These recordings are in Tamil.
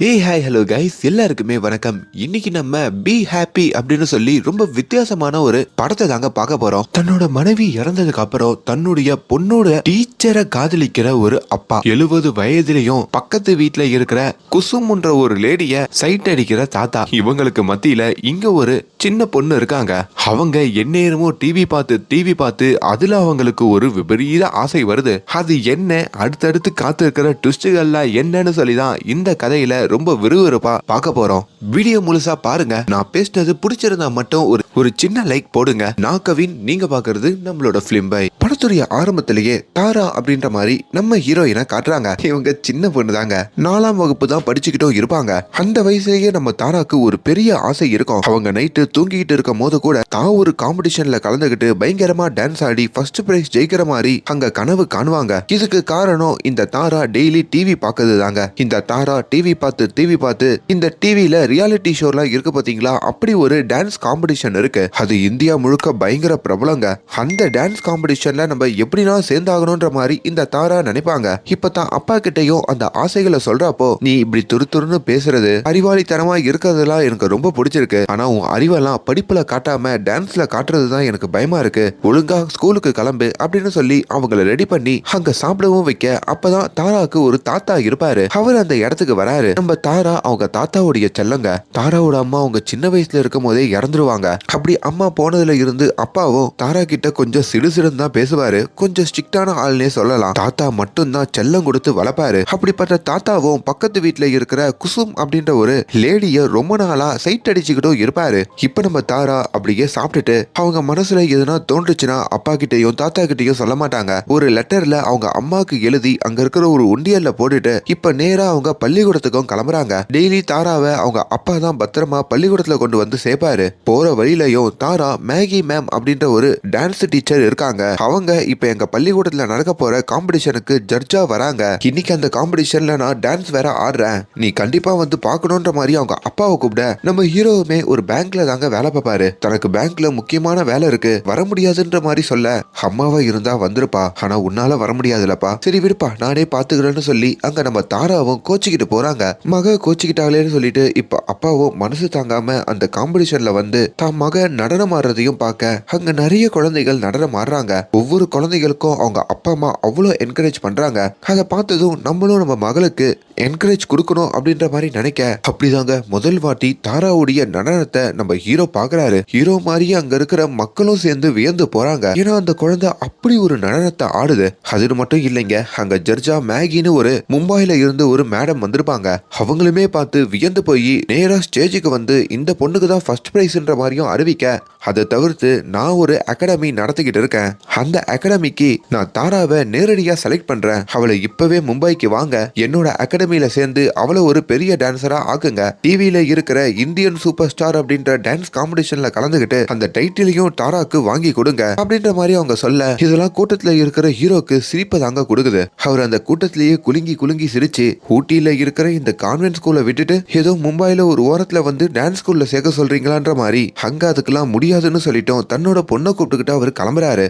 ஏய் ஹாய் ஹலோ கைஸ் எல்லாருக்குமே வணக்கம். இன்னைக்கு நம்ம பி ஹாப்பி அப்படின்னு சொல்லி ரொம்ப வித்தியாசமான ஒரு படத்தை தாங்க பார்க்க போறோம். தன்னோட மனைவி இறந்ததுக்கு அப்புறம் தன்னுடைய பொண்ணோட டீச்சரை காதலிக்கிற ஒரு அப்பா. எழுபது வயதுலயும் பக்கத்து வீட்டுல இருக்கிற குசும்ன்ற ஒரு லேடிய சைட் அடிக்கிற தாத்தா. இவங்களுக்கு மத்தியில இங்க ஒரு சின்ன பொண்ணு இருக்காங்க. அவங்க எந்நேரமும் டிவி பார்த்து டிவி பார்த்து அதுல அவங்களுக்கு ஒரு விபரீத ஆசை வருது. அது என்ன? அடுத்தடுத்து காத்து இருக்கிற ட்விஸ்டுகள்லாம் என்னன்னு சொல்லி தான் இந்த கதையில ரொம்ப விறுவிறுப்பா பார்க்க போறோம். வீடியோ முழுசா பாருங்க. நான் பேசினது பிடிச்சிருந்தா மட்டும் ஒரு ஒரு சின்ன லைக் போடுங்க. நான் கவின் நீங்க பாக்குறது நம்மளோட பிலிம் பை. படத்துடைய ஆரம்பத்திலேயே தாரா அப்படின்ற மாதிரி நம்ம ஹீரோயினை காட்டுறாங்க. இவங்க சின்ன பொண்ணு தாங்க நாலாம் வகுப்பு தான் படிச்சுக்கிட்டும் இருப்பாங்க. அந்த வயசுலயே நம்ம தாராக்கு ஒரு பெரிய ஆசை இருக்கும். அவங்க நைட்டு தூங்கிக்கிட்டு இருக்கும் போது கூட தான் ஒரு காம்படிஷன்ல கலந்துகிட்டு பயங்கரமா டான்ஸ் ஆடி ஃபர்ஸ்ட் பிரைஸ் ஜெயிக்கிற மாதிரி அங்க கனவு காணுவாங்க. இதுக்கு காரணம் இந்த தாரா டெய்லி டிவி பாக்குறது தாங்க இந்த தாரா டிவி பார்த்து டிவி பார்த்து இந்த டிவியில ரியாலிட்டி ஷோலாம் இருக்கு பாத்தீங்களா அப்படி ஒரு டான்ஸ் காம்படிஷன் இருக்கு. அது இந்தியா முழுக்க பயங்கர பிரபலங்க. அந்த டான்ஸ் காம்படிஷன்ல நம்ம எப்படினா சேர்ந்தாகணும்ன்ற மாதிரி இந்த தாரா நினைப்பாங்க. இப்பதான் அப்பா கிட்டயும் அந்த ஆசைகளை சொல்றப்போ நீ இப்படி துரு துருன்னு பேசுறது அறிவாளித்தனமா இருக்கிறதெல்லாம் எனக்கு ரொம்ப பிடிச்சிருக்கு. ஆனா உன் அறிவெல்லாம் படிப்புல காட்டாம டான்ஸ்ல காட்டுறது தான் எனக்கு பயமா இருக்கு. ஒழுங்கா ஸ்கூலுக்கு கிளம்பு அப்படின்னு சொல்லி அவங்கள ரெடி பண்ணி அங்க சாப்பிடவும் வைக்க அப்பதான் தாராக்கு ஒரு தாத்தா இருப்பாரு. அவர் அந்த இடத்துக்கு வராரு. நம்ம தாரா அவங்க தாத்தாவுடைய செல்லங்க. தாராவோட அம்மா அவங்க சின்ன வயசுல இருக்கும் போதே இறந்துருவாங்க. அப்படி அம்மா போனதுல இருந்து அப்பாவும் தாரா கிட்ட கொஞ்சம் சிடுசிடுன்னு தான் பேசுவாரு. கொஞ்சம் ஸ்ட்ரிக்டான ஆள்னே சொல்லலாம். தாத்தா மட்டும்தான் செல்லம் கொடுத்து வளர்ப்பாரு. அப்படிப்பட்ட தாத்தாவும் பக்கத்து வீட்டுல இருக்கிற குசும் அப்படின்ற ஒரு லேடிய ரொம்ப நாளா சைட் அடிச்சுக்கிட்டும் இருப்பாரு. இப்ப நம்ம தாரா அப்படியே சாப்பிட்டுட்டு அவங்க மனசுல எதுனா தோன்றுச்சுன்னா அப்பா கிட்டயும் தாத்தா கிட்டயும் சொல்ல மாட்டாங்க. ஒரு லெட்டர்ல அவங்க அம்மாக்கு எழுதி அங்க இருக்கிற ஒரு உண்டியல்ல போட்டுட்டு இப்ப நேரா அவங்க பள்ளிக்கூடத்துக்கும் கிளம்புறாங்க. டெய்லி தாராவை அவங்க அப்பா தான் பத்திரமா பள்ளிக்கூடத்துல கொண்டு வந்து சேர்ப்பாரு. போற வழியிலையும் தாரா மேகி மேம் அப்படின்ற ஒரு டான்ஸ் டீச்சர் இருக்காங்க. அவங்க இப்ப எங்க பள்ளிக்கூடத்துல நடக்க போற காம்படிஷனுக்கு ஜட்ஜா வராங்க. இன்னைக்கு அந்த காம்படிஷன்ல நான் டான்ஸ் வேற ஆடுறேன். நீ கண்டிப்பா வந்து பார்க்கணுன்ற மாதிரி அவங்க அப்பாவை கூப்பிட நம்ம ஹீரோவுமே ஒரு பேங்க்ல தாங்க வேலை பார்ப்பாரு. தனக்கு பேங்க்ல முக்கியமான வேலை இருக்கு. வர முடியாதுன்ற மாதிரி சொல்ல அம்மாவா இருந்தா வந்துருப்பா. ஆனா உன்னால வர முடியாதுலப்பா. சரி விடுப்பா நானே பாத்துக்கிறேன்னு சொல்லி அங்க நம்ம தாராவும் கோச்சிக்கிட்டு போறாங்க. மக கோச்சிக்கிட்டாங்களேன்னு சொல்லிட்டு இப்ப அப்பாவும் மனசு தாங்காம அந்த காம்படிஷன்ல வந்து தான் மக நடனம் ஆடுறதையும் பார்க்க அங்க நிறைய குழந்தைகள் நடனம் ஆடுறாங்க. ஒவ்வொரு குழந்தைகளுக்கும் அவங்க அப்பா அம்மா அவ்வளோ என்கரேஜ் பண்றாங்க. அதை பார்த்ததும் நம்மளும் நம்ம மகளுக்கு என்கரேஜ் கொடுக்கணும் அப்படின்ற மாதிரி நினைக்க அப்படிதாங்க. முதல் வாட்டி தாராவுடைய நடனத்தை நம்ம ஹீரோ பாக்குறாரு ஹீரோ மாதிரியே அங்க இருக்கிற மக்களும் சேர்ந்து வியந்து போறாங்க. ஏன்னா அந்த குழந்தை அப்படி ஒரு நடனத்தை ஆடுது. அது மட்டும் இல்லைங்க. அங்க ஜர்ஜா மேகின்னு ஒரு மும்பாயில இருந்து ஒரு மேடம் வந்திருப்பாங்க. அவங்களுமே பார்த்து வியந்து போய் நேராக ஸ்டேஜுக்கு வந்து இந்த பொண்ணுக்கு தான் ஃபர்ஸ்ட் ப்ரைஸ்ன்ற மாதிரியும் அறிவிக்க அதை தவிர்த்து நான் ஒரு அகாடமி நடத்திக்கிட்டு இருக்கேன். அந்த அகாடமிக்கு நான் தாராவை நேரடியா செலக்ட் பண்றேன். அவளை இப்பவே மும்பைக்கு வாங்க. என்னோட அகாடமியில சேர்ந்து அவளை ஒரு பெரிய டான்சரா ஆக்குங்க. டிவியில இருக்கிற இந்தியன் சூப்பர் ஸ்டார் அப்படின்ற டான்ஸ் காம்படிஷன்ல கலந்துகிட்டு அந்த டைட்டிலையும் தாராக்கு வாங்கி கொடுங்க. அப்படின்ற மாதிரி அவங்க சொல்ல இதெல்லாம் கூட்டத்துல இருக்கிற ஹீரோக்கு சிரிப்பு தாங்க கொடுக்குது. அவர் அந்த கூட்டத்திலேயே குலுங்கி குலுங்கி சிரிச்சு ஊட்டியில இருக்கிற இந்த கான்வென்ட் ஸ்கூலை விட்டுட்டு ஏதோ மும்பைல ஒரு ஓரத்துல வந்து டான்ஸ் ஸ்கூல்ல சேர்க்க சொல்றீங்களான்ற மாதிரி அங்க அதுக்கெல்லாம் முடியாதுன்னு சொல்லிட்டோம் தன்னோட பொண்ணை கூப்பிட்டுக்கிட்டு அவர் கிளம்புறாரு.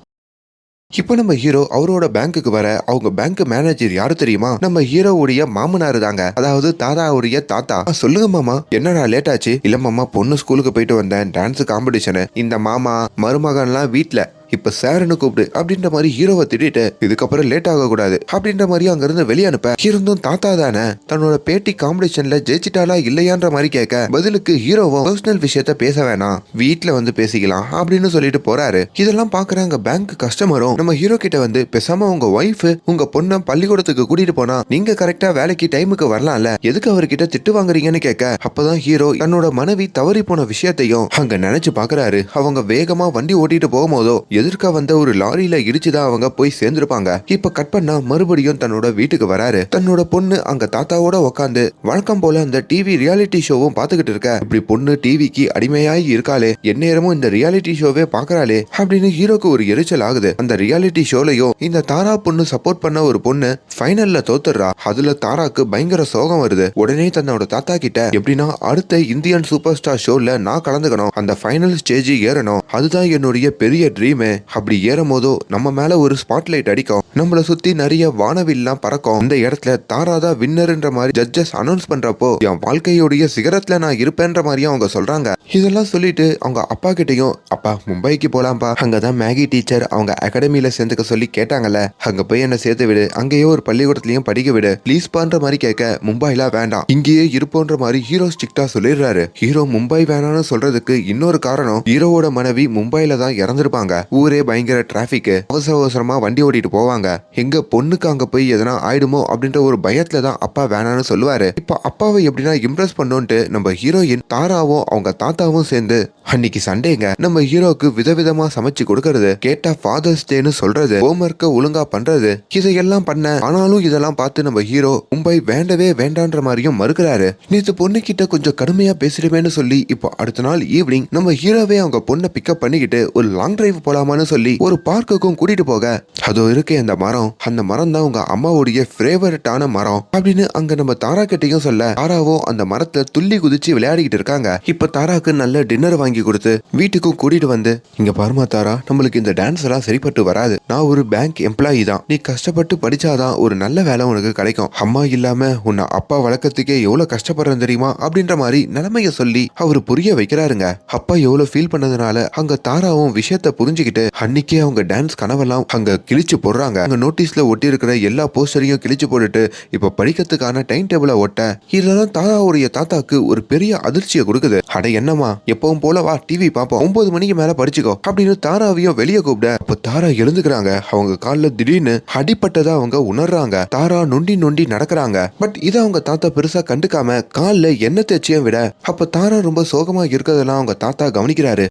இப்போ நம்ம ஹீரோ அவரோட பேங்க்குக்கு வர அவங்க பேங்க் மேனேஜர் யாரு தெரியுமா? நம்ம ஹீரோவுடைய மாமனார் தாங்க. அதாவது தாதாவுடைய தாத்தா. சொல்லுங்க மாமா. என்னடா லேட் ஆச்சு? இல்ல மாமா பொண்ணு ஸ்கூலுக்கு போயிட்டு வந்தேன். டான்ஸ் காம்படிஷனு இந்த மாமா மருமகன்லாம் வீட்டுல இப்ப சாருன்னு கூப்பிடு அப்படின்ற மாதிரி ஹீரோவை திட்டிட்டு இதுக்கப்புறம் லேட் ஆக கூடாது அப்படின்ற மாதிரி அங்க இருந்து வெளிய அனுப்ப இருந்தும் தாத்தா தானே? தன்னோட பேட்டி காம்படிஷன்ல ஜெயிச்சிட்டாலா இல்லையான்ற மாதிரி கேட்க பதிலுக்கு ஹீரோவும் பர்சனல் விஷயத்த பேச வேணாம். வீட்ல வந்து பேசிக்கலாம் அப்படின்னு சொல்லிட்டு போறாரு. இதெல்லாம் பாக்குறாங்க பேங்க் கஸ்டமரும் நம்ம ஹீரோ கிட்ட வந்து பேசாம உங்க ஒய்ஃப் உங்க பொண்ணை பள்ளிக்கூடத்துக்கு கூட்டிட்டு போனா நீங்க கரெக்டா வேலைக்கு டைமுக்கு வரலாம்ல? எதுக்கு அவர்கிட்ட திட்டு வாங்குறீங்கன்னு கேட்க அப்பதான் ஹீரோ தன்னோட மனைவி தவறி போன விஷயத்தையும் அங்க நினைச்சு பாக்குறாரு. அவங்க வேகமா வண்டி ஓட்டிட்டு போகும்போதோ எதிர்க்க வந்த ஒரு லாரியில இடிச்சுதான் அவங்க போய் சேர்ந்திருப்பாங்க. இப்ப கட் பண்ணா மறுபடியும் தன்னோட வீட்டுக்கு வராரு. தன்னோட பொண்ணு அங்க தாத்தாவோட உட்காந்து வழக்கம் போல அந்த டிவி ரியாலிட்டி ஷோவும் பாத்துக்கிட்டு இருக்க. இப்படி பொண்ணு டிவிக்கு அடிமையாகி இருக்காளே. எந்நேரமும் இந்த ரியாலிட்டி ஷோவே பாக்குறாளே அப்படின்னு ஹீரோக்கு ஒரு எரிச்சல் ஆகுது. அந்த ரியாலிட்டி ஷோலையும் இந்த தாரா பொண்ணு சப்போர்ட் பண்ண ஒரு பொண்ணு ஃபைனல்ல தோத்துடுறா. அதுல தாராக்கு பயங்கர சோகம் வருது. உடனே தன்னோட தாத்தா கிட்ட எப்படின்னா அடுத்த இந்தியன் சூப்பர் ஸ்டார் ஷோல நான் கலந்துக்கணும். அந்த ஃபைனல் ஸ்டேஜ் ஏறணும். அதுதான் என்னுடைய பெரிய ட்ரீமு அப்படி ஏறும் போதோ நம்ம மேல ஒரு ஸ்பாட்லைட் அடிக்கும். நம்மள சுத்தி நிறைய வானவில்லாம் பறக்கும். இந்த இடத்துல தாராதா வின்னர்ன்ற மாதிரி ஜட்ஜஸ் அனௌன்ஸ் பண்றப்போ என் வாழ்க்கையுடைய சிகரத்துல நான் இருப்பேன்ற மாதிரியும் அவங்க சொல்றாங்க. இதெல்லாம் சொல்லிட்டு அவங்க அப்பா கிட்டையும் அப்பா மும்பைக்கு போலாம்ப்பா. அங்கதான் மேகி டீச்சர் அவங்க அகாடமியில சேர்ந்துக்க சொல்லி கேட்டாங்கல்ல. அங்க போய் என்ன சேர்த்து விடு. அங்கேயே ஒரு பள்ளிக்கூடத்துலயும் படிக்க விடு. ப்ளீஸ் பண்ற மாதிரி கேட்க மும்பைல வேண்டாம். இங்கேயே இருப்போன்ற மாதிரி ஹீரோ ஸ்ட்ரிக்டா சொல்லிடுறாரு. ஹீரோ மும்பை வேணாம்னு சொல்றதுக்கு இன்னொரு காரணம் ஹீரோவோட மனைவி மும்பைல தான் இறந்திருப்பாங்க. ஊரே பயங்கர டிராஃபிக்கு அவசர அவசரமா வண்டி ஓட்டிட்டு போவாங்க. எங்க பொண்ணுக்கு அங்க போய் எதனா ஆயிடுமோ அப்படின்ற ஒரு பயத்துல தான் அப்பா வேணாம்னு சொல்லுவாரு. இப்ப அப்பாவை எப்படின்னா இம்ப்ரெஸ் பண்ணோன்ட்டு நம்ம ஹீரோயின் தாராவும் அவங்க தாத்தாவும் சேர்ந்து அன்னைக்கு சண்டேங்க. நம்ம ஹீரோக்கு விதவிதமா சமைச்சு கொடுக்கறது கேட்டா ஃபாதர்ஸ் டேன்னு சொல்றது ஹோம்ஒர்க்க ஒழுங்கா பண்றது இதையெல்லாம் பண்ண. ஆனாலும் இதெல்லாம் பார்த்து நம்ம ஹீரோ மும்பை வேண்டவே வேண்டான்ற மாதிரியும் மறுக்கிறாரு. நேத்து பொண்ணு கிட்ட கொஞ்சம் கடுமையா பேசிடுவேன்னு சொல்லி இப்போ அடுத்த நாள் ஈவினிங் நம்ம ஹீரோவே அவங்க பொண்ணை பிக்கப் பண்ணிக்கிட்டு ஒரு லாங் டிரைவ் போலாம் போகலாமான்னு சொல்லி ஒரு பார்க்குக்கும் கூட்டிட்டு போக. அதோ இருக்கு அந்த மரம். அந்த மரம் தான் உங்க அம்மாவுடைய ஃபேவரட்டான மரம். அப்படின்னு அங்க நம்ம தாரா கிட்டையும் சொல்ல தாராவும் அந்த மரத்தை துள்ளி குதிச்சு விளையாடிக்கிட்டு இருக்காங்க. இப்ப தாராக்கு நல்ல டின்னர் வாங்கி கொடுத்து வீட்டுக்கும் கூட்டிட்டு வந்து இங்க பாருமா தாரா நம்மளுக்கு இந்த டான்ஸ் எல்லாம் சரிப்பட்டு வராது. நான் ஒரு பேங்க் எம்ப்ளாயி தான். நீ கஷ்டப்பட்டு படிச்சாதான் ஒரு நல்ல வேலை உனக்கு கிடைக்கும். அம்மா இல்லாம உன்னை அப்பா வழக்கத்துக்கே எவ்வளவு கஷ்டப்படுறேன் தெரியுமா? அப்படின்ற மாதிரி நிலைமைய சொல்லி அவர் புரிய வைக்கிறாருங்க. அப்பா எவ்வளவு ஃபீல் பண்ணதுனால அங்க தாராவும் விஷயத்த புரிஞ்சுக்கிட்டு அன்னைக்கே அவங்க டான்ஸ் கனவெல்லாம் அங்க கிழிச்சு போடுறாங்க. அங்க நோட்டீஸ்ல ஒட்டி இருக்கிற எல்லா போஸ்டரையும் கிழிச்சு போட்டுட்டு இப்ப படிக்கிறதுக்கான டைம் டேபிளை ஒட்ட இதெல்லாம் தாராவுடைய தாத்தாக்கு ஒரு பெரிய அதிர்ச்சியை கொடுக்குது. அட என்னம்மா எப்பவும் போல வா டிவி பாப்போம் ஒன்பது மணிக்கு மேல படிச்சுக்கோ அப்படின்னு தாராவையும் வெளியே கூப்பிட அப்ப தாரா எழுந்துக்கிறாங்க. அவங்க காலில் திடீர்னு அடிப்பட்டதா அவங்க உணர்றாங்க. தாரா நொண்டி நொண்டி நடக்கிறாங்க. பட் இதை அவங்க தாத்தா பெருசா கண்டுக்காம காலில் எண்ணெய் தேய்ச்சியும் விட அப்ப தாரா ரொம்ப சோகமா இருக்கிறதெல்லாம் அவங்க தாத்தா கவனிக்கிறாரு.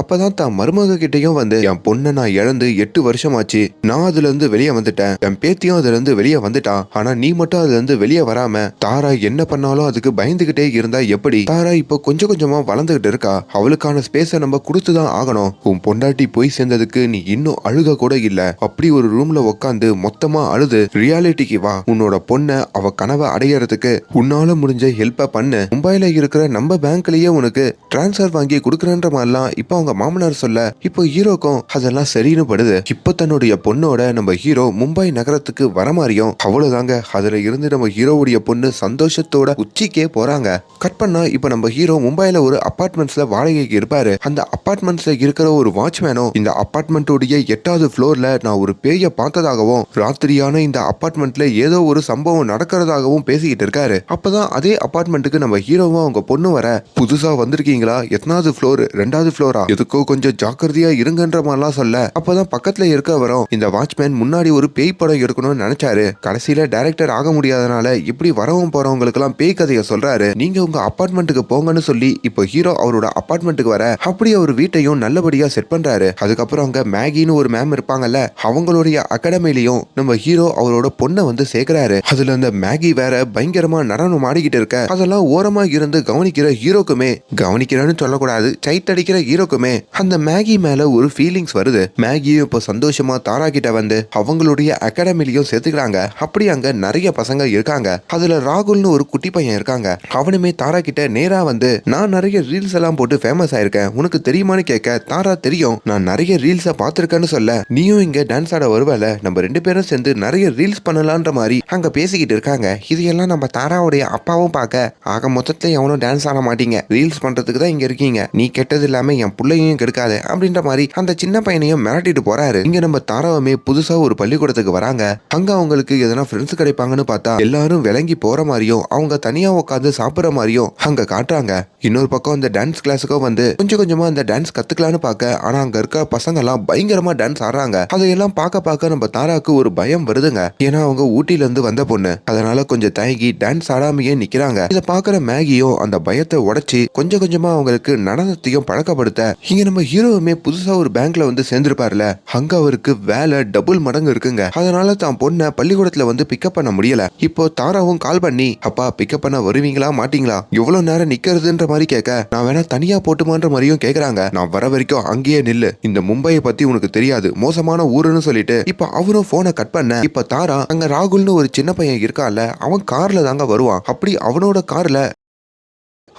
அப்பதான் தான் மருமக கிட்டயும் வந்து என் பொண்ணை நான் இழந்து எட்டு வருஷம் ஆச்சு நான் அதுல இருந்து வெளியே வந்துட்டேன். என் பேத்தியும் அதுல இருந்து வெளியே வந்துட்டான் ஆனா நீ மட்டும் அதுல இருந்து வெளியே வராம தாரா என்ன பண்ணாலும் அதுக்கு பயந்துகிட்டே இருந்தா எப்படி? தாரா இப்போ கொஞ்சம் கொஞ்சமா வளர்ந்துகிட்டு இருக்கா. அவளுக்கான ஸ்பேஸ நம்ம கொடுத்துதான் ஆகணும். உன் பொண்டாட்டி போய் சேர்ந்ததுக்கு நீ இன்னும் அழுக கூட இல்ல. அப்படி ஒரு ரூம்ல உட்காந்து மொத்தமா அழுது ரியாலிட்டிக்கு வா. உன்னோட பொண்ணை அவ கனவை அடையறதுக்கு உன்னால முடிஞ்ச ஹெல்ப்ப பண்ணு. மும்பைல இருக்கிற நம்ம பேங்க்லயே உனக்கு டிரான்ஸ்ஃபர் வாங்கி கொடுக்குறன்ற மாதிரிலாம் இப்போ அவங்க மாமனார் சொல்ல இப்போ ஹீரோக்கும் அதெல்லாம் சரின்னு படுது. இப்போ தன்னுடைய பொண்ணோட நம்ம ஹீரோ மும்பை நகரத்துக்கு வர மாதிரியும் அவ்வளவுதாங்க. அதுல இருந்து நம்ம ஹீரோவுடைய பொண்ணு சந்தோஷத்தோட உச்சிக்கே போறாங்க. கட் பண்ணா இப்ப நம்ம ஹீரோ மும்பைல ஒரு அபார்ட்மெண்ட்ஸ்ல வாடகைக்கு இருப்பாரு. அந்த அபார்ட்மெண்ட்ஸ்ல இருக்கிற ஒரு வாட்ச்மேனும் இந்த அபார்ட்மெண்ட்டுடைய எட்டாவது ஃப்ளோர்ல நான் ஒரு பேய பார்த்ததாகவும் ராத்திரியான இந்த அபார்ட்மெண்ட்ல ஏதோ ஒரு சம்பவம் நடக்கிறதாகவும் பேசிக்கிட்டு இருக்காரு. அப்பதான் அதே அபார்ட்மெண்ட்டுக்கு நம்ம ஹீரோவும் அவங்க பொண்ணு வர புதுசா வந்திருக்கீங்களா? எத்தனாவது ஃப்ளோர்? ரெண்டாவது ஃப்ளோரா? எதுக்கோ கொஞ்சம் ஜாக்கிரதையா இருங்கன்ற மாதிரிலாம் சொல்ல அப்பதான் பக்கத்துல இருக்கவரும் இந்த வாட்ச்மேன் முன்னாடி ஒரு பேய் படம் எடுக்கணும்னு நினைச்சாரு. கடைசியில டைரக்டர் ஆக முடியாதனால இப்படி வரவும் போறவங்களுக்கு எல்லாம் பேய் கதையை சொல்றாரு. நீங்க உங்க அப்பார்ட்மெண்ட்டுக்கு போங்கன்னு சொல்லி இப்போ ஹீரோ அவரோட அப்பார்ட்மெண்ட்டுக்கு வர அப்படி அவர் வீட்டையும் நல்லபடியா செட் பண்றாரு. அதுக்கப்புறம் அங்க மேகின்னு ஒரு மேம் இருப்பாங்கல்ல அவங்களுடைய அகாடமிலையும் நம்ம ஹீரோ அவரோட பொண்ணை வந்து சேர்க்கிறாரு. அதுல அந்த மேகி வேற பயங்கரமா நடனம் ஆடிக்கிட்டு இருக்க அதெல்லாம் ஓரமா இருந்து கவனிக்கிற ஹீரோக்குமே கவனிக்கிறேன்னு சொல்லக்கூடாது சைட் அடிக்கிற ஹீரோக்குமே அந்த மேகி மேல ஒரு ஃபீலிங்ஸ் வருது. மேகியும் இப்போ சந்தோஷமா தாரா கிட்ட வந்து அவங்களுடைய அகாடமிலையும் சேர்த்துக்கிறாங்க. அப்படி அங்க நிறைய பசங்க இருக்காங்க. அதுல ராகுல்னு ஒரு குட்டி பையன் இருக்காங்க. அவனுமே தாரா கிட்ட நேரா வந்து நான் நிறைய ரீல்ஸ் எல்லாம் போட்டு ஃபேமஸ் ஆயிருக்கேன். உனக்கு தெரியுமான்னு கேட்க தாரா தெரியும். நான் நிறைய ரீல்ஸை பார்த்துருக்கேன்னு சொல்ல நீயும் இங்க டான்ஸ் ஆட வருவல. நம்ம ரெண்டு பேரும் சேர்ந்து நிறைய ரீல்ஸ் பண்ணலான்ற மாதிரி அங்க பேசிக்கிட்டு இருக்காங்க. இதையெல்லாம் நம்ம தாராவுடைய அப்பாவும் பார்க்க. ஆக மொத்தத்துல எவனும் டான்ஸ் ஆட மாட்டீங்க. ரீல்ஸ் பண்றதுக்கு தான் இங்க இருக்கீங்க. நீ கெட்டது இல்லாம என் புள்ளையும் கெடுக்காத அப்படின்ற மாதிரி அந்த சின்ன பையனையும் மிரட்டிட்டு போறாரு. இங்க நம்ம தாராவுமே புதுசா ஒரு பள்ளிக்கூடத்துக்கு வராங்க. அங்க அவங்களுக்கு எதனா ஃப்ரெண்ட்ஸ் கிடைப்பாங்கன்னு பார்த்தா எல்லாரும் விளங்கி போற மாதிரியும் அவங்க தனியா உட்காந்து சாப்பிடுற மாதிரியும் அங்க காட்டுறாங்க. இன்னொரு பக்கம் அந்த டான்ஸ் கிளாஸுக்கும் வந்து கொஞ்சம் கொஞ்சமா அந்த டான்ஸ் கத்துக்கலான்னு பார்க்க ஆனா அங்க இருக்க பசங்க எல்லாம் பயங்கரமா டான்ஸ் ஆடுறாங்க. அதையெல்லாம் பார்க்க பார்க்க நம்ம தாராக்கு ஒரு பயம் வருதுங்க. ஏன்னா அவங்க ஊட்டில இருந்து வந்த பொண்ணு. அதனால கொஞ்சம் தயங்கி டான்ஸ் ஆடாமையே நிக்கிறாங்க. இதை பாக்குற மேகியும் அந்த பயத்தை உடைச்சி கொஞ்சம் கொஞ்சமா அவங்களுக்கு நடனத்தையும் பழக்கப்படுத்த இங்க நம்ம ஹீரோவுமே புதுசா ஒரு பேங்க்ல வந்து சேர்ந்திருப்பாருல. அங்க அவருக்கு வேலை டபுள் மடங்கு இருக்குங்க. அதனால தான் பொண்ணை பள்ளிக்கூடத்துல வந்து பிக்கப் பண்ண முடியல. இப்போ தாராவும் கால் பண்ணி அப்பா பிக்கப் பண்ண வருவீங்களா மாட்டீங்களா? எவ்வளவு நேரம் நிக்கிறதுன்ற மாதிரி கேட்க நான் வேணா தனியா போட்டுமான்ற மாதிரியும் கேக்குறாங்க. நான் வர வரைக்கும் அங்கேயே நில்லு. இந்த மும்பையை பத்தி உனக்கு தெரியாது. மோசமான ஊருன்னு சொல்லிட்டு இப்ப அவரும் போனை கட் பண்ண இப்ப தாரா அங்க ராகுல்னு ஒரு சின்ன பையன் இருக்கான்ல அவன் கார்ல தாங்க வருவான். அப்படி அவனோட கார்ல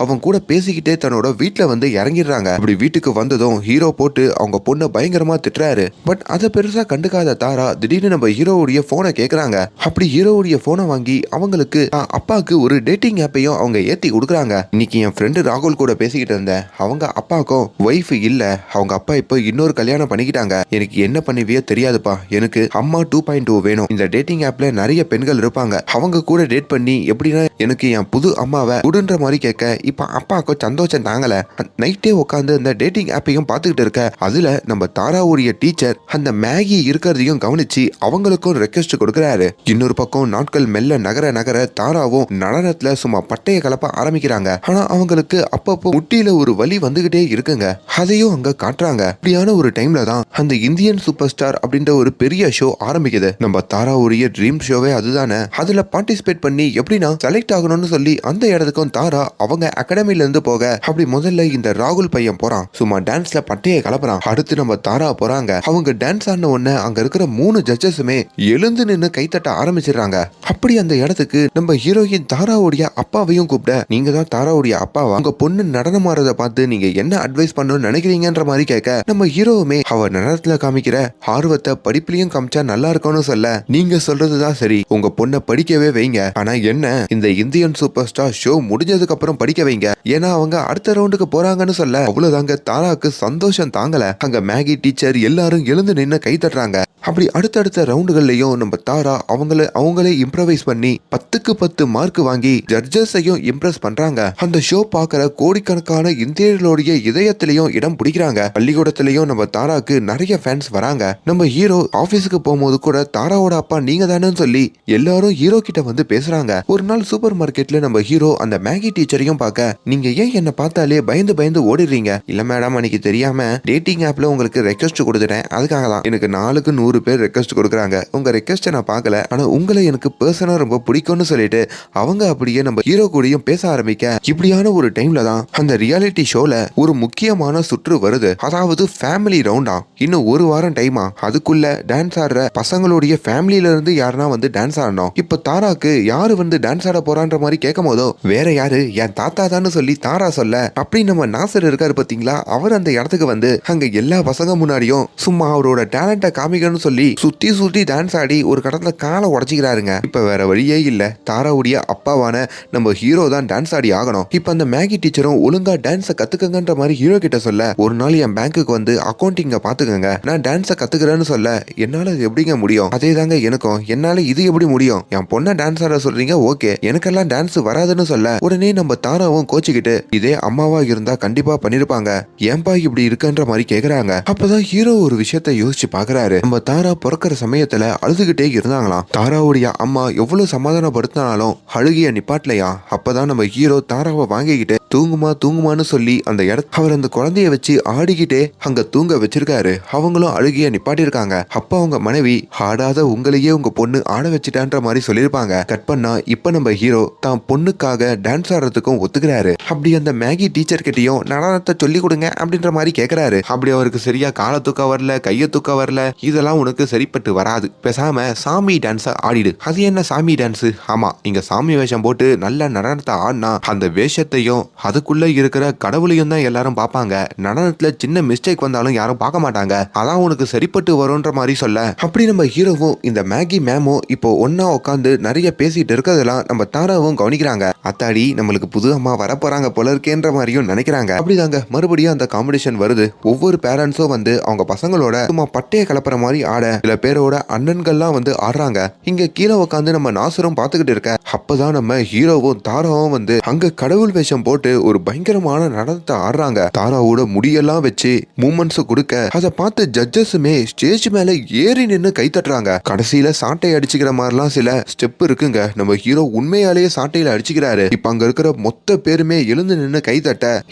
அவன் கூட பேசிக்கிட்டே தன்னோட வீட்டில் வந்து இறங்கிடுறாங்க. அப்படி வீட்டுக்கு வந்ததும் ஹீரோ போட்டு அவங்க பொண்ணை பயங்கரமா திட்டுறாரு. பட் அதை பெருசா கண்டுக்காத தாரா திடீர்னு நம்ம ஹீரோவுடைய போனை கேக்குறாங்க. அப்படி ஹீரோவுடைய போனை வாங்கி அவங்களுக்கு அப்பாவுக்கு ஒரு டேட்டிங் ஆப்பையும் அவங்க ஏத்தி கொடுக்குறாங்க. இன்னைக்கு என் ஃப்ரெண்டு ராகுல் கூட பேசிக்கிட்டு இருந்தேன் அவங்க அப்பாவுக்கும் ஒய்ஃப் இல்ல. அவங்க அப்பா இப்போ இன்னொரு கல்யாணம் பண்ணிக்கிட்டாங்க. எனக்கு என்ன பண்ணுவியோ தெரியாதுப்பா. எனக்கு அம்மா டூ பாயிண்ட் டூ வேணும். இந்த டேட்டிங் ஆப்ல நிறைய பெண்கள் இருப்பாங்க. அவங்க கூட டேட் பண்ணி எப்படின்னா எனக்கு என் புது அம்மாவை குடுன்ற மாதிரி கேட்க இப்போ அப்பாவுக்கு சந்தோஷம் தாங்கல. நைட்டே உட்காந்து இந்த டேட்டிங் ஆப்பையும் பார்த்துக்கிட்டு இருக்க. அதுல நம்ம தாராவுடைய டீச்சர் அந்த மேகி இருக்கிறதையும் கவனிச்சு அவங்களுக்கும் ரெக்வெஸ்ட் கொடுக்குறாரு. இன்னொரு பக்கம் நாட்கள் மெல்ல நகர நகர தாராவும் நடனத்துல சும்மா பட்டைய கலப்ப ஆரம்பிக்கிறாங்க. ஆனா அவங்களுக்கு அப்பப்போ முட்டியில ஒரு வலி வந்துகிட்டே இருக்குங்க. அதையும் அங்க காட்டுறாங்க. இப்படியான ஒரு டைம்ல தான் அந்த இந்தியன் சூப்பர் ஸ்டார் அப்படின்ற ஒரு பெரிய ஷோ ஆரம்பிக்குது. நம்ம தாராவுடைய ட்ரீம் ஷோவே அதுதானே. அதுல பார்ட்டிசிபேட் பண்ணி எப்படின்னா செலக்ட் ஆகணும்னு சொல்லி அந்த இடத்துக்கும் தாரா அவங்க அகாடமில இருந்து போக அப்படி முதல்ல இந்த ராகுல் பையன் போறான். சும்மா டான்ஸ்ல பட்டையை கலப்புறான். அடுத்து நம்ம தாரா போறாங்க. அவங்க டான்ஸ் ஆடின உடனே அங்க இருக்கிற மூணு ஜட்ஜஸுமே எழுந்து நின்னு கைத்தட்ட ஆரம்பிச்சிடுறாங்க. அப்படி அந்த இடத்துக்கு நம்ம ஹீரோயின் தாராவுடைய அப்பாவையும் கூப்பிட நீங்க தான் தாராவுடைய அப்பாவா உங்க பொண்ணு நடனம் ஆறத பார்த்து நீங்க என்ன அட்வைஸ் பண்ணணும்னு நினைக்கிறீங்கன்ற மாதிரி கேட்க நம்ம ஹீரோவுமே அவ நடனத்துல காமிக்கிற ஆர்வத்தை படிப்புலயும் காமிச்சா நல்லா இருக்கும்னு சொல்ல நீங்க சொல்றதுதான் சரி. உங்க பொண்ணை படிக்கவே வைங்க. ஆனா என்ன இந்த இந்தியன் சூப்பர் ஸ்டார் ஷோ முடிஞ்சதுக்கு அப்புறம் படிக்க வைங்க ஏன்னா அவங்க அடுத்த ரவுண்டுக்கு போறாங்கன்னு சொல்ல அவ்வளவுதாங்க. தாராக்கு சந்தோஷம் தாங்கல. அங்க மேகி டீச்சர் எல்லாரும் எழுந்து நின்னு கை தட்டுறாங்க. அப்படி அடுத்தடுத்த ரவுண்டுகள்லயும் நம்ம தாரா அவங்கள அவங்களே இம்ப்ரவைஸ் பண்ணி பத்துக்கு பத்து மார்க் வாங்கி ஜட்ஜஸையும் இம்ப்ரெஸ் பண்றாங்க. அந்த ஷோ பாக்குற கோடிக்கணக்கான இந்தியர்களுடைய இதயத்திலையும் இடம் பிடிக்கிறாங்க. பள்ளிக்கூடத்திலையும் நம்ம தாராக்கு நிறைய ஃபேன்ஸ் வராங்க. நம்ம ஹீரோ ஆபீஸுக்கு போகும்போது கூட தாராவோட அப்பா நீங்க தானேன்னு சொல்லி எல்லாரும் ஹீரோ கிட்ட வந்து பேசுறாங்க. ஒரு நாள் சூப்பர் மார்க்கெட்ல நம்ம ஹீரோ அந்த மேகி டீச்சரையும் பார்க்க. நீங்க ஏன் என்ன பார்த்தாலே பயந்து பயந்து ஓடிடுறீங்க? இல்ல மேடம் அன்னைக்கு தெரியாம டேட்டிங் ஆப்ல உங்களுக்கு ரெக்வஸ்ட் கொடுத்துட்டேன். அதுக்காக தான். எனக்கு நாளுக்கு நூறு பேர் ரெக்வஸ்ட் கொடுக்குறாங்க. உங்க ரெக்வஸ்ட்டை நான் பார்க்கல. ஆனா உங்களை எனக்கு பர்சனா ரொம்ப பிடிக்கும்னு சொல்லிட்டு அவங்க அப்படியே நம்ம ஹீரோ கூடயும் பேச ஆரம்பிக்க இப்படியான ஒரு டைம்ல தான் அந்த ரியாலிட்டி ஷோல ஒரு முக்கியமான சுற்று வருது. அதாவது ஃபேமிலி ரவுண்டா இன்னும் ஒரு வாரம் டைமா அதுக்குள்ள டான்ஸ் ஆடுற பசங்களுடைய ஃபேமிலியில இருந்து யாருன்னா வந்து டான்ஸ் ஆடணும். இப்போ தாராக்கு யாரு வந்து டான்ஸ் ஆட போறான்ற மாதிரி கேட்கும் போதோ வேற யாரு? என் தாத்தா தான்னு சொல்லி தாரா சொல்ல அப்படி நம்ம நாசர் இருக்காரு பாத்தீங்களா? அவர் அந்த இடத்துக்கு வந்து அங்க எல்லா பசங்க முன்னாடியும் சும்மா அவரோட டேலண்ட்டை காமிக்கணும்னு சொல்லி சுத்தி சுத்தி டான்ஸ் ஆடி ஒரு கடத்துல காலை உடச்சிக்கிறாருங்க. இப்ப வேற வழியே இல்ல. தாராவுடைய அப்பாவான நம்ம ஹீரோ தான் டான்ஸ் ஆடி ஆகணும். இப்ப அந்த மேகி டீச்சரும் ஒழுங்கா டான்ஸை கத்துக்கங்கன்ற மாதிரி ஹீரோ கிட்ட சொல்ல ஒரு நாள் என் பேங்க்குக்கு வந்து அக்கௌண்டிங்க பாத்துக்கங்க. நான் டான்ஸை கத்துக்கிறேன்னு சொல்ல என்னால அது எப்படிங்க முடியும்? அதே தாங்க எனக்கும். என்னால இது எப்படி முடியும்? என் பொண்ணை டான்ஸ் ஆட சொல்றீங்க ஓகே. எனக்கெல்லாம் டான்ஸ் வராதுன்னு சொல்ல உடனே நம்ம தாரா தாராவும் கோச்சிக்கிட்டு இதே அம்மாவா இருந்தா கண்டிப்பா பண்ணிருப்பாங்க. ஏன்பா இப்படி இருக்குன்ற மாதிரி கேக்குறாங்க. அப்பதான் ஹீரோ ஒரு விஷயத்த யோசிச்சு பாக்குறாரு. நம்ம தாரா பிறக்கிற சமயத்துல அழுதுகிட்டே இருந்தாங்களாம். தாராவுடைய அம்மா எவ்வளவு சமாதானப்படுத்தினாலும் அழுகிய நிப்பாட்டலையா? அப்பதான் நம்ம ஹீரோ தாராவை வாங்கிக்கிட்டு தூங்குமா தூங்குமான்னு சொல்லி அந்த இடத்த அவர் அந்த குழந்தைய வச்சு ஆடிக்கிட்டே அங்க தூங்க வச்சிருக்காரு. அவங்களும் அழுகிய நிப்பாட்டிருக்காங்க அப்ப அவங்க மனைவி ஆடாத உங்களையே உங்க பொண்ணு ஆட வச்சிட்டான்ற மாதிரி சொல்லியிருப்பாங்க. கட் பண்ணா இப்ப நம்ம ஹீரோ தான் பொண்ணுக்காக டான்ஸ் ஆடுறதுக்கும் ஒத்து ஒத்துக்கிறாரு அப்படி அந்த மேகி டீச்சர் கிட்டயும் நடனத்தை சொல்லி கொடுங்க அப்படின்ற மாதிரி கேக்குறாரு. அப்படி அவருக்கு சரியா காலை தூக்க வரல கைய தூக்க வரல இதெல்லாம் உனக்கு சரிப்பட்டு வராது. பேசாம சாமி டான்ஸ ஆடிடு. அது என்ன சாமி டான்ஸ் ஆமா இங்க சாமி வேஷம் போட்டு நல்ல நடனத்தை ஆடினா அந்த வேஷத்தையும் அதுக்குள்ள இருக்கிற கடவுளையும் தான் எல்லாரும் பார்ப்பாங்க. நடனத்துல சின்ன மிஸ்டேக் வந்தாலும் யாரும் பார்க்க மாட்டாங்க. அதான் உனக்கு சரிப்பட்டு வரும்ன்ற மாதிரி சொல்ல. அப்படி நம்ம ஹீரோவும் இந்த மேகி மேமும் இப்போ ஒன்னா உட்காந்து நிறைய பேசிட்டு இருக்கிறதெல்லாம் நம்ம தாராவும் கவனிக்கிறாங்க. அத்தாடி நம்மளுக்கு புது அம்மா வரப்போறாங்க போல இருக்கேன்ற மாதிரியும் நினைக்கிறாங்க. அப்படிதாங்க. மறுபடியும் அந்த காம்படிஷன் வருது. ஒவ்வொரு பேரண்ட்ஸும் வந்து அவங்க பசங்களோட சும்மா பட்டையை கலப்புற மாதிரி ஆட சில பேரோட அண்ணன்கள்லாம் வந்து ஆடுறாங்க. இங்க கீழே உட்காந்து நம்ம நாசரும் பார்த்துக்கிட்டு இருக்க. அப்பதான் நம்ம ஹீரோவும் தாராவும் வந்து அங்க கடவுள் வேஷம் போட்டு ஒரு பயங்கரமான நடனத்தை ஆடுறாங்க. தாராவோட முடியெல்லாம் வச்சு மூமெண்ட்ஸ் கொடுக்க அதை பார்த்து ஜட்ஜஸுமே ஸ்டேஜ் மேல ஏறி நின்னு கை தட்டுறாங்க. கடைசியில சாட்டை அடிச்சுக்கிற மாதிரிலாம் சில ஸ்டெப் இருக்குங்க. நம்ம ஹீரோ உண்மையாலேயே சாட்டையில அடிச்சுக்கிறாரு. இப்ப அங்க இருக்கிற மொத்த பேருமே எழுந்து நின்னு கை தட்ட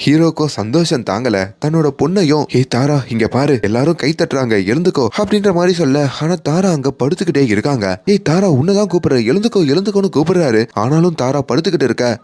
சந்தோஷம் தாங்கல. தன்னோட பொண்ணையும் ஏ தாரா இங்க பாரு எல்லாரும் கை தட்டுறாங்க எழுந்துக்கோ அப்படின்ற மாதிரி சொல்ல ஆனா தாரா அங்க படுத்துக்கிட்டே இருக்காங்க. ஏய் தாரா உன்னதான் கூப்பிடுற எழுந்துக்கோ எழுந்துக்கோன்னு கூப்பிடுறாரு. ஆனாலும் தாரா படுத்துக்கிட்டு இருக்க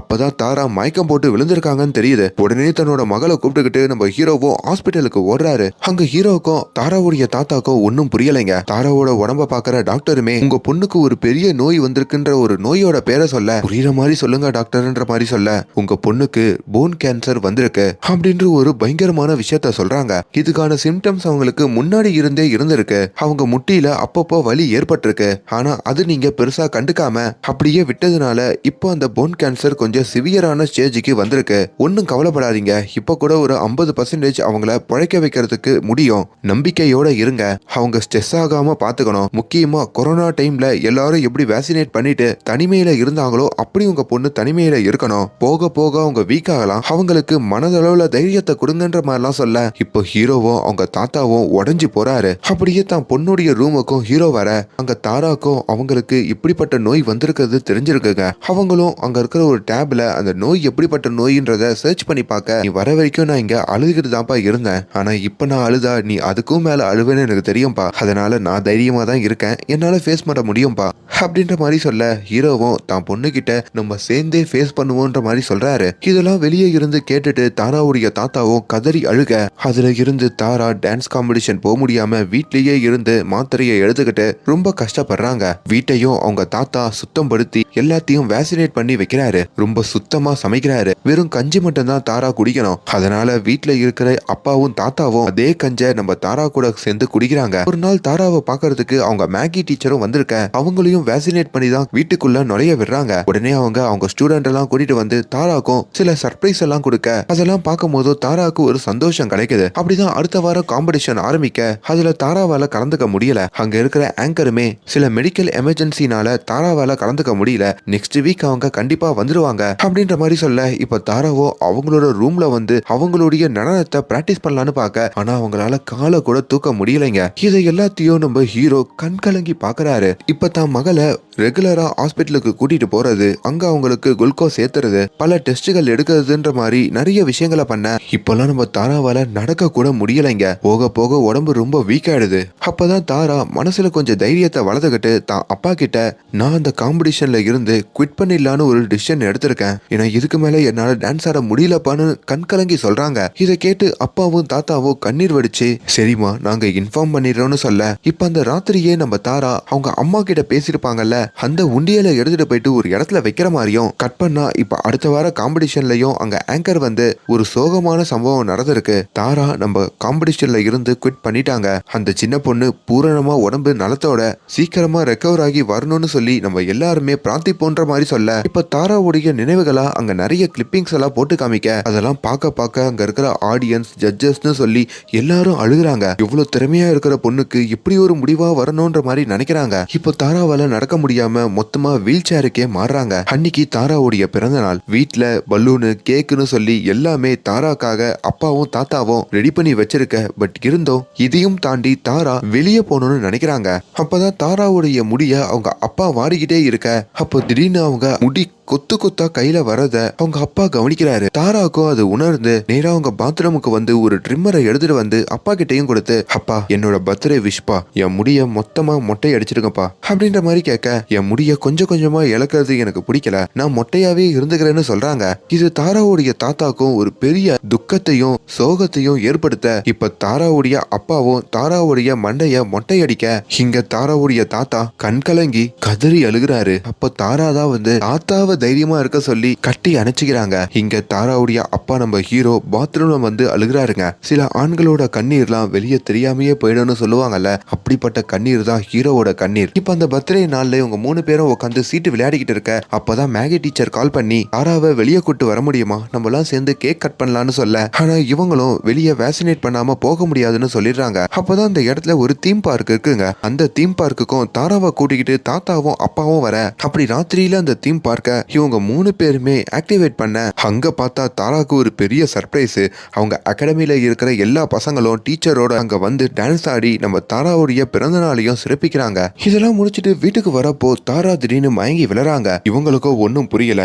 அப்பதான் தாரா மயக்கம் போட்டு விழுந்திருக்காங்கன்னு தெரியுது. உடனே தன்னோட மகளை கூப்பிட்டுக்கிட்டு நம்ம ஹீரோவும் ஹாஸ்பிட்டலுக்கு ஓடுறாரு. அங்க ஹீரோக்கும் தாராவுடைய தாத்தாக்கும் ஒன்னும் புரியலைங்க. தாராவோட உடம்ப பாக்குற டாக்டருமே உங்க பொண்ணுக்கு ஒரு பெரிய நோய் வந்திருக்குன்ற ஒரு நோயோட பேரை சொல்ல. புரியுற மாதிரி சொல்லுங்க டாக்டர்ன்ற மாதிரி சொல்ல. உங்க பொண்ணுக்கு போன் கேன்சர் வந்திருக்கு. அப்படின்ற ஒரு பயங்கரமான விஷயத்த சொல்றாங்க. இதுக்கான சிம்டம்ஸ் அவங்களுக்கு முன்னாடி இருந்தே இருந்திருக்கு. அவங்க முட்டியில அப்பப்போ வலி ஏற்பட்டிருக்கு. ஆனா அது நீங்க பெருசா கண்டுக்காம அப்படியே விட்டதுனால இப்போ அந்த போன் கேன்சர் கொஞ்சம் கொஞ்சம் சிவியரான ஸ்டேஜுக்கு வந்திருக்கு ஒன்றும் கவலைப்படாதீங்க. இப்போ கூட ஒரு ஐம்பது பர்சன்டேஜ் அவங்கள பிழைக்க வைக்கிறதுக்கு முடியும். நம்பிக்கையோட இருங்க. அவங்க ஸ்ட்ரெஸ் ஆகாம பாத்துக்கணும். முக்கியமா கொரோனா டைம்ல எல்லாரும் எப்படி வேக்சினேட் பண்ணிட்டு தனிமையில இருந்தாங்களோ அப்படி உங்க பொண்ணு தனிமையில இருக்கணும். போக போக அவங்க வீக் ஆகலாம். அவங்களுக்கு மனதளவுல தைரியத்தை கொடுங்கன்ற மாதிரிலாம் சொல்ல இப்போ ஹீரோவும் அவங்க தாத்தாவும் உடஞ்சி போறாரு. அப்படியே தான் பொண்ணுடைய ரூமுக்கும் ஹீரோ வர அங்க தாராக்கும் அவங்களுக்கு இப்படிப்பட்ட நோய் வந்திருக்கிறது தெரிஞ்சிருக்குங்க. அவங்களும் அங்க இருக்கிற ஒரு டேப்ல அந்த நோய் எப்படிப்பட்ட நோயின்றத சர்ச் பண்ணி பார்க்க நீ வர வரைக்கும் நான் இங்க அழுதுகிட்டு தான்ப்பா இருந்தேன். ஆனா இப்ப நான் அழுதா நீ அதுக்கும் மேல அழுவேன்னு எனக்கு தெரியும்பா. அதனால நான் தைரியமா தான் இருக்கேன். என்னால ஃபேஸ் பண்ண முடியும்பா. அப்படின்ற மாதிரி சொல்ல ஹீரோவும் தான் பொண்ணுகிட்ட நம்ம சேர்ந்தே ஃபேஸ் பண்ணுவோன்ற மாதிரி சொல்றாரு. இதெல்லாம் வெளியே இருந்து கேட்டுட்டு தாராவுடைய தாத்தாவும் கதறி அழுக. அதுல இருந்து தாரா டான்ஸ் காம்படிஷன் போக முடியாம வீட்லயே இருந்து மாத்திரையை எடுத்துக்கிட்டு ரொம்ப கஷ்டப்படுறாங்க. வீட்டையும் அவங்க தாத்தா சுத்தம் படுத்தி எல்லாத்தையும் வேக்சினேட் பண்ணி வைக்கிறாரு. ரொம்ப சுத்தமா சமைக்கிறாரு. வெறும் கஞ்சி மட்டும் தான் தாரா குடிக்கணும். அதனால வீட்டுல இருக்கிற அப்பாவும் தாத்தாவும் அதே கஞ்சை நம்ம தாரா கூட சேர்ந்து குடிக்கிறாங்க. ஒரு நாள் தாராவை பாக்குறதுக்கு அவங்க மேகி டீச்சரும் வந்திருக்க அவங்களையும் வேக்சினேட் பண்ணி தான் வீட்டுக்குள்ள நுழைய விடுறாங்க. உடனே அவங்க அவங்க ஸ்டூடெண்ட் எல்லாம் கூட்டிட்டு வந்து தாராக்கும் சில சர்ப்ரைஸ் எல்லாம் கொடுக்க. அதெல்லாம் பார்க்கும் போது தாராக்கு ஒரு சந்தோஷம் கிடைக்குது. அப்படிதான் அடுத்த வாரம் காம்படிஷன் ஆரம்பிக்க. அதுல தாராவால கலந்துக்க முடியல. அங்க இருக்கிற ஆங்கருமே சில மெடிக்கல் எமர்ஜென்சினால தாராவால கலந்துக்க முடியல. நெக்ஸ்ட் வீக் அவங்க கண்டிப்பா வந்துருவாங்க. அப்படின்ற மாதிரி சொல்ல இப்ப தாராவோ அவங்களோட ரூம்ல வந்து அவங்களுடைய நடனத்தை பிராக்டிஸ் பண்ணலான்னு பார்க்க ஆனா அவங்களால காலை கூட தூக்க முடியலைங்க. இதை எல்லாத்தையும் நம்ம ஹீரோ கண் கலங்கி பாக்குறாரு இப்ப தான் மகளை ரெகுலரா ஹாஸ்பிட்டலுக்கு கூட்டிட்டு போறது அங்க அவங்களுக்கு குளுக்கோஸ் ஏத்துறது பல டெஸ்டுகள் எடுக்கிறதுன்ற மாதிரி நிறைய விஷயங்களை பண்ண இப்பெல்லாம் நம்ம தாராவால நடக்க கூட முடியலைங்க. போக போக உடம்பு ரொம்ப வீக் ஆயிடுது. அப்பதான் தாரா மனசுல கொஞ்சம் தைரியத்தை வளர்த்துக்கிட்டு தான் அப்பா கிட்ட நான் அந்த காம்படிஷன்ல இருந்து குவிட் பண்ணிடலான்னு ஒரு டிசிஷன் எடுத்திருக்கேன். ஏன்னா இதுக்கு மேல என்னால டான்ஸ் ஆட முடியலப்பான்னு கண் கலங்கி சொல்றாங்க. இதை கேட்டு அப்பாவும் தாத்தாவும் கண்ணீர் வடிச்சு சரிம்மா நாங்க இன்ஃபார்ம் பண்ணிடுறோம்னு சொல்ல இப்ப அந்த ராத்திரியே நம்ம தாரா அவங்க அம்மா கிட்ட பேசியிருப்பாங்கல்ல அந்த உண்டியலை எடுத்துட்டு போயிட்டு ஒரு இடத்துல வைக்கிற மாதிரியும் கட் பண்ணா இப்ப அடுத்த வார காம்படிஷன்லயும் அங்க ஆங்கர் வந்து ஒரு சோகமான சம்பவம் நடந்திருக்கு. தாரா நம்ம காம்படிஷன்ல இருந்து குவிட் பண்ணிட்டாங்க. அந்த சின்ன பொண்ணு பூரணமா உடம்பு நலத்தோட சீக்கிரமா ரெக்கவர் ஆகி வரணும்னு சொல்லி நம்ம எல்லாருமே பிரார்த்திப்போன்ற மாதிரி சொல்ல இப்ப தாராவுடைய நினைவுகளா அங்க நிறைய கிளிப்பிங்ஸ் எல்லாம் போட்டு காமிக்க. அதெல்லாம் பார்க்க பார்க்க அங்க இருக்கிற ஆடியன்ஸ் ஜட்ஜஸ்னு சொல்லி எல்லாரும் அழுகுறாங்க. இவ்வளவு திறமையா இருக்கிற பொண்ணுக்கு இப்படி ஒரு முடிவா வரணும்ன்ற மாதிரி நினைக்கிறாங்க. இப்போ தாராவால நடக்க முடியாம மொத்தமா வீல் சேருக்கே மாறுறாங்க. அன்னைக்கு தாராவுடைய பிறந்த நாள். வீட்டுல பலூனு கேக்குன்னு சொல்லி எல்லாமே தாராக்காக அப்பாவும் தாத்தாவும் ரெடி பண்ணி வச்சிருக்க. பட் இருந்தும் இதையும் தாண்டி தாரா வெளியே போகணும்னு நினைக்கிறாங்க. அப்பதான் தாராவுடைய முடிய அவங்க அப்பா வாடிக்கிட்டே இருக்க. அப்போ திடீர்னு அவங்க முடி கொத்து கொத்தா கையில வரத அவங்க அப்பா கவனிக்கிறாரு. தாராக்கும் அது உணர்ந்து நேரா அவங்க பாத்ரூமுக்கு வந்து ஒரு ட்ரிம்மரை எடுத்துட்டு வந்து அப்பா கிட்டையும் கொடுத்து அப்பா என்னோட பர்த்டே விஷ்பா என் முடிய மொத்தமா மொட்டை அடிச்சிருக்கப்பா அப்படின்ற மாதிரி கேட்க என் முடிய கொஞ்சம் கொஞ்சமா இழக்கிறது எனக்கு பிடிக்கல. நான் மொட்டையாவே இருந்துக்கிறேன்னு சொல்றாங்க. இது தாராவுடைய தாத்தாக்கும் ஒரு பெரிய துக்கத்தையும் சோகத்தையும் ஏற்படுத்த இப்ப தாராவுடைய அப்பாவும் தாராவுடைய மண்டைய மொட்டையடிக்க இங்க தாராவுடைய தாத்தா கண்கலங்கி கதறி அழுகிறாரு. அப்ப தாரா தான் வந்து தாத்தாவை தைரியமா இருக்க சொல்லி கட்டி அணைச்சிக்கிறாங்க. இங்க தாராவுடைய அப்பா நம்ம ஹீரோ பாத்ரூம்ல வந்து அழுகிறாருங்க. சில ஆண்களோட கண்ணீர்லாம் வெளியே தெரியாமையே போயிடும்னு சொல்லுவாங்கல்ல. அப்படிப்பட்ட கண்ணீர் தான் ஹீரோவோட கண்ணீர். இப்ப அந்த பர்த்டே நாள்ல இவங்க மூணு பேரும் உட்காந்து சீட்டு விளையாடிக்கிட்டு இருக்க. அப்பதான் மேகி டீச்சர் கால் பண்ணி தாராவை வெளியே கூட்டு வர முடியுமா? நம்ம எல்லாம் சேர்ந்து கேக் கட் பண்ணலாம்னு சொல்ல. ஆனா இவங்களும் வெளியே வேக்சினேட் பண்ணாம போக முடியாதுன்னு சொல்லிடுறாங்க. அப்பதான் அந்த இடத்துல ஒரு தீம் பார்க் இருக்குங்க. அந்த தீம் பார்க்குக்கும் தாராவை கூட்டிக்கிட்டு தாத்தாவும் அப்பாவும் வர. அப்படி ராத்திரியில அந்த தீம் பார்க்க இவங்க மூணு பேருமே ஆக்டிவேட் பண்ண அங்கே பார்த்தா தாராக்கு ஒரு பெரிய சர்ப்ரைஸ் அவங்க அகாடமியில் இருக்கிற எல்லா பசங்களும் டீச்சரோட அங்கே வந்து டான்ஸ் ஆடி நம்ம தாராவுடைய பிறந்த நாளையும் சிறப்பிக்கிறாங்க. இதெல்லாம் முடிச்சுட்டு வீட்டுக்கு வரப்போ தாரா திடீர்னு மயங்கி விழறாங்க. இவங்களுக்கோ ஒன்றும் புரியல.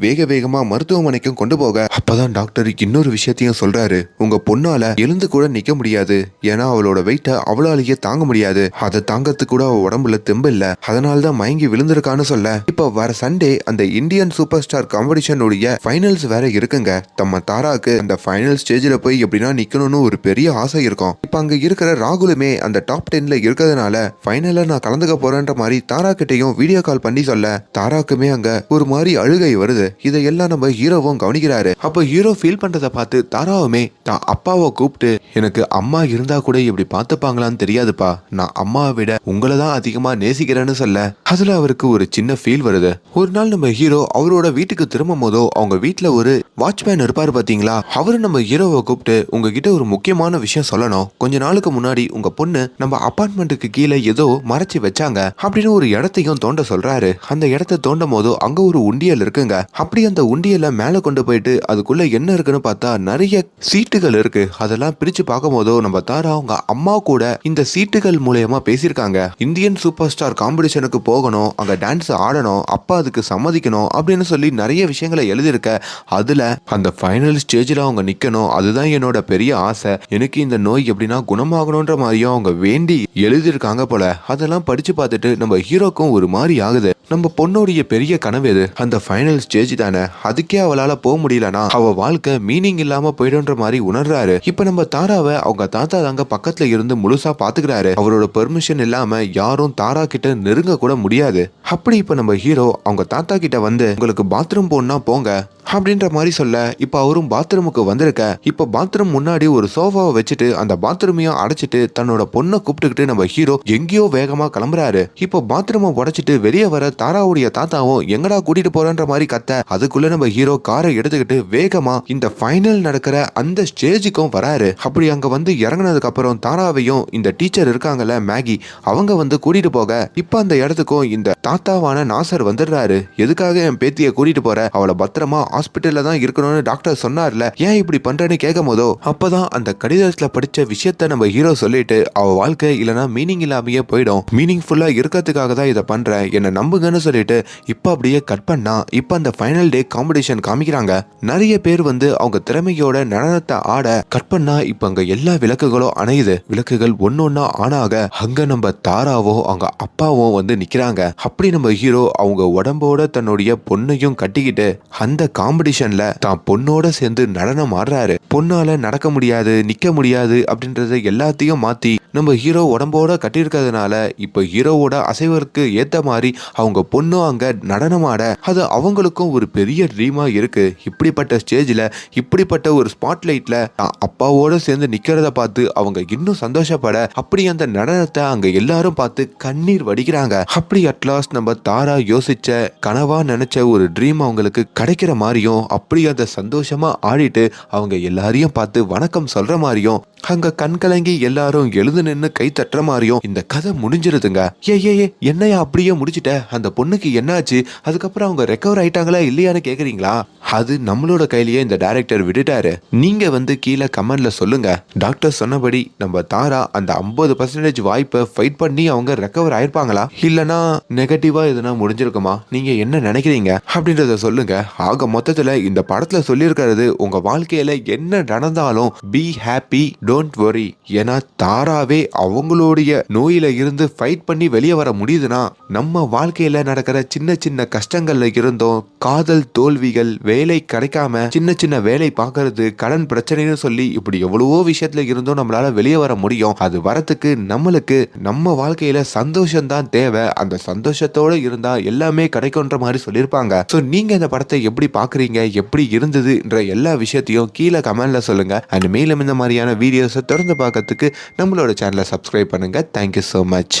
வேக வேகமா மருத்துவமனைக்கும் கொண்டு போக. அப்பதான் டாக்டர் இன்னொரு விஷயத்தையும் சொல்றாரு. உங்க பொண்ணால எழுந்து கூட நிக்க முடியாது. ஏன்னா அவளோட வெயிட்ட அவளாலேயே தாங்க முடியாது. அதை தாங்கறதுக்கு கூட அவ உடம்புல தெம்பு இல்ல. அதனாலதான் மயங்கி விழுந்திருக்கான்னு சொல்ல. இப்ப வர சண்டே அந்த இந்தியன் சூப்பர் ஸ்டார் காம்படிஷனுடைய ஃபைனல்ஸ் வேற இருக்குங்க. தம்ம தாராக்கு அந்த ஃபைனல் ஸ்டேஜ்ல போய் எப்படின்னா நிக்கணும்னு ஒரு பெரிய ஆசை இருக்கும். இப்ப அங்க இருக்கிற ராகுலுமே அந்த டாப் டென்ல இருக்கிறதுனால ஃபைனல்ல நான் கலந்துக்க போறேன்ற மாதிரி தாரா கிட்டையும் வீடியோ கால் பண்ணி சொல்ல. தாராக்குமே அங்க ஒரு மாதிரி அழுகை வருது. இதையெல்லாம் நம்ம ஹீரோவும் கவனிக்கிறாரு. அப்ப ஹீரோ ஃபீல் பண்றதை பார்த்து தாராவுமே தான் அப்பாவை கூப்பிட்டு எனக்கு அம்மா இருந்தா கூட இப்படி பார்த்துப்பாங்களான்னு தெரியாதுப்பா. நான் அம்மாவை விட உங்களை தான் அதிகமா நேசிக்கிறேன்னு சொல்ல. அதுல அவருக்கு ஒரு சின்ன ஃபீல் வருது. ஒரு நாள் நம்ம ஹீரோ அவரோட வீட்டுக்கு திரும்பும் போதோ அவங்க வீட்டுல ஒரு வாட்ச்மேன் இருப்பாரு பாத்தீங்களா? அவரு நம்ம ஹீரோவை கூப்பிட்டு உங்ககிட்ட ஒரு முக்கியமான விஷயம் சொல்லணும். கொஞ்ச நாளுக்கு முன்னாடி உங்க பொண்ணு நம்ம அப்பார்ட்மெண்ட்டுக்கு கீழே ஏதோ மறைச்சு வச்சாங்க. அப்படின்னு ஒரு இடத்தையும் தோண்ட சொல்றாரு. அந்த இடத்த தோண்டும் போதோ அங்க ஒரு உண்டியல் இருக்குங்க. அப்படி அந்த உண்டியலை மேலே கொண்டு போயிட்டு அதுக்குள்ள என்ன இருக்குன்னு பார்த்தா நிறைய சீட்டுகள் இருக்கு. அதெல்லாம் பிரிச்சு பார்க்கும் போதோ நம்ம தாரா அவங்க அம்மா கூட இந்த சீட்டுகள் மூலயமா பேசியிருக்காங்க. இந்தியன் சூப்பர் ஸ்டார் காம்படிஷனுக்கு போகணும் அங்க டான்ஸ் ஆடணும் அப்பா அதுக்கு சம்மதிக்கணும் அப்படின்னு சொல்லி நிறைய விஷயங்களை எழுதியிருக்க. அதுல அந்த ஃபைனல் ஸ்டேஜில் அவங்க நிக்கணும் அதுதான் என்னோட பெரிய ஆசை. எனக்கு இந்த நோய் எப்படின்னா குணமாகணுன்ற மாதிரியும் அவங்க வேண்டி எழுதியிருக்காங்க போல. அதெல்லாம் படிச்சு பார்த்துட்டு நம்ம ஹீரோக்கும் ஒரு மாதிரி ஆகுது. நம்ம பொண்ணோடைய பெரிய கனவு எது? அந்த ஃபைனல் ஸ்டேஜ் தானே. அதுக்கே அவளால போக முடியலனா? அவ வாழ்க்கை மீனிங் இல்லாம போயிடுன்ற மாதிரி உணர்றாரு. இப்ப நம்ம தாராவை அவங்க தாத்தா தாங்க பக்கத்துல இருந்து முழுசா பாத்துக்கிறாரு. அவரோட பெர்மிஷன் இல்லாம யாரும் தாரா கிட்ட நெருங்க கூட முடியாது. அப்படி இப்ப நம்ம ஹீரோ அவங்க தாத்தா கிட்ட வந்து உங்களுக்கு பாத்ரூம் போனா போங்க. அப்படின்ற மாதிரி சொல்ல இப்ப அவரும் பாத்ரூமுக்கு வந்திருக்க. இப்ப பாத்ரூம் முன்னாடி ஒரு சோஃபாவை வச்சுட்டு அந்த பாத்ரூமையும் அடைச்சிட்டு தன்னோட பொண்ணை கூப்பிட்டுக்கிட்டு நம்ம ஹீரோ எங்கேயோ வேகமா கிளம்புறாரு. இப்போ பாத்ரூமை உடைச்சிட்டு வெளியே வர தாராவுடைய தாத்தாவும் எங்கடா கூட்டிட்டு போறன்ற மாதிரி கத்த அதுக்குள்ள நம்ம ஹீரோ காரை எடுத்துக்கிட்டு வேகமா இந்த ஃபைனல் நடக்கிற அந்த ஸ்டேஜுக்கும் வராரு. அப்படி அங்க வந்து இறங்கினதுக்கு அப்புறம் தாராவையும் இந்த டீச்சர் இருக்காங்கல்ல மேகி அவங்க வந்து கூட்டிட்டு போக இப்ப அந்த இடத்துக்கும் இந்த தாத்தாவான நாசர் வந்துடுறாரு. எதுக்காக என் பேத்தியை கூட்டிட்டு போற? அவளை பத்திரமா ஹாஸ்பிட்டல்ல தான் இருக்கணும்னு டாக்டர் சொன்னார்ல. ஏன் இப்படி பண்றேன்னு கேட்கும் போதோ அப்பதான் அந்த கடிதத்துல படிச்ச விஷயத்த நம்ம ஹீரோ சொல்லிட்டு அவ வாழ்க்கை இல்லனா மீனிங் இல்லாமையே போயிடும். மீனிங்ஃபுல்லா இருக்கிறதுக்காக தான் இதை பண்றேன். என்ன நம்புங்கன்னு சொல்லிட்டு இப்போ அப்படியே கட் பண்ணா இப்ப அந்த ஃபைனல் டே காம்படிஷன் காமிக்கிறாங்க. நிறைய பேர் வந்து அவங்க திறமையோட நடனத்தை ஆட கட் பண்ணா இப்ப அங்க எல்லா விளக்குகளும் அணையுது. விளக்குகள் ஒன்னொன்னா ஆனாக அங்க நம்ம தாராவோ அவங்க அப்பாவும் வந்து நிக்கிறாங்க. அப்படி நம்ம ஹீரோ அவங்க உடம்போட தன்னுடைய பொண்ணையும் கட்டிக்கிட்டு அந்த காம்படிஷன்ல தான் பொண்ணோட சேர்ந்து நடனம் ஆடுறாரு. பொண்ணால நடக்க முடியாது நிக்க முடியாது அப்படின்றத எல்லாத்தையும் மாத்தி நம்ம ஹீரோ உடம்போட கட்டியிருக்கிறதுனால இப்ப ஹீரோவோட அசைவருக்கு ஏத்த மாதிரி அவங்க பொண்ணும் அங்க நடனமாட அது அவங்களுக்கும் ஒரு பெரிய ட்ரீமா இருக்கு. இப்படிப்பட்ட ஸ்டேஜ்ல இப்படிப்பட்ட ஒரு ஸ்பாட்லைட்ல அப்பாவோட சேர்ந்து நிக்கிறத பார்த்து அவங்க இன்னும் சந்தோஷப்பட அப்படி அந்த நடனத்தை அங்க எல்லாரும் பார்த்து கண்ணீர் வடிக்கிறாங்க. அப்படி அட்லாஸ்ட் நம்ம தாரா யோசிச்ச கனவா நினைச்ச ஒரு ட்ரீம் அவங்களுக்கு கிடைக்கிற மாதிரியும் அப்படி அந்த சந்தோஷமா ஆடிட்டு அவங்க எல்லாரையும் பார்த்து வணக்கம் சொல்ற மாதிரியும் அங்க கண் கலங்கி எல்லாரும் எழுந்து நின்னு கை தட்டுற மாதிரியும் இந்த கதை முடிஞ்சிருதுங்க. ஏ ஏ ஏ என்னையா அப்படியே முடிச்சிட்ட? அந்த பொண்ணுக்கு என்னாச்சு? அதுக்கப்புறம் அவங்க ரெக்கவர் ஆயிட்டாங்களா இல்லையான்னு கேக்குறீங்களா? அது நம்மளோட கையிலேயே இந்த டைரக்டர் விட்டுட்டாரு. நீங்க வந்து கீழே கமெண்ட்ல சொல்லுங்க. டாக்டர் சொன்னபடி நம்ம தாரா அந்த ஐம்பது பர்சன்டேஜ் வாய்ப்பை ஃபைட் பண்ணி அவங்க ரெக்கவர் ஆயிருப்பாங்களா? இல்லனா நெகட்டிவா எதுனா முடிஞ்சிருக்குமா? நீங்க என்ன நினைக்கிறீங்க? அப்படின்றத சொல்லுங்க. ஆக மொத்தத்துல இந்த படத்துல சொல்லியிருக்கிறது உங்க வாழ்க்கையில என்ன நடந்தாலும் பி ஹாப்பி டோன்ட் வரி ஏன்னா தாராவே அவங்களுடைய நோயில இருந்து ஃபைட் பண்ணி வெளியே வர முடியுதுன்னா நம்ம வாழ்க்கையில நடக்கிற சின்ன சின்ன கஷ்டங்கள்ல இருந்தும் காதல் தோல்விகள் வேலை கிடைக்காம சின்ன சின்ன வேலை பார்க்கறது கடன் பிரச்சனைன்னு சொல்லி இப்படி எவ்வளவோ விஷயத்துல இருந்தும் நம்மளால வெளியே வர முடியும். அது வரத்துக்கு நம்மளுக்கு நம்ம வாழ்க்கையில சந்தோஷம் தான் தேவை. அந்த சந்தோஷத்தோட இருந்தா எல்லாமே கிடைக்கும்ன்ற மாதிரி சொல்லியிருப்பாங்க. ஸோ நீங்க இந்த படத்தை எப்படி பாக்குறீங்க எப்படி இருந்ததுன்ற எல்லா விஷயத்தையும் கீழே கமெண்ட்ல சொல்லுங்க. அண்ட் மேலும் இந்த மாதிரியான வீடியோஸை தொடர்ந்து பார்க்கறதுக்கு நம்மளோட சேனலை சப்ஸ்கிரைப் பண்ணுங்க. Thank you so much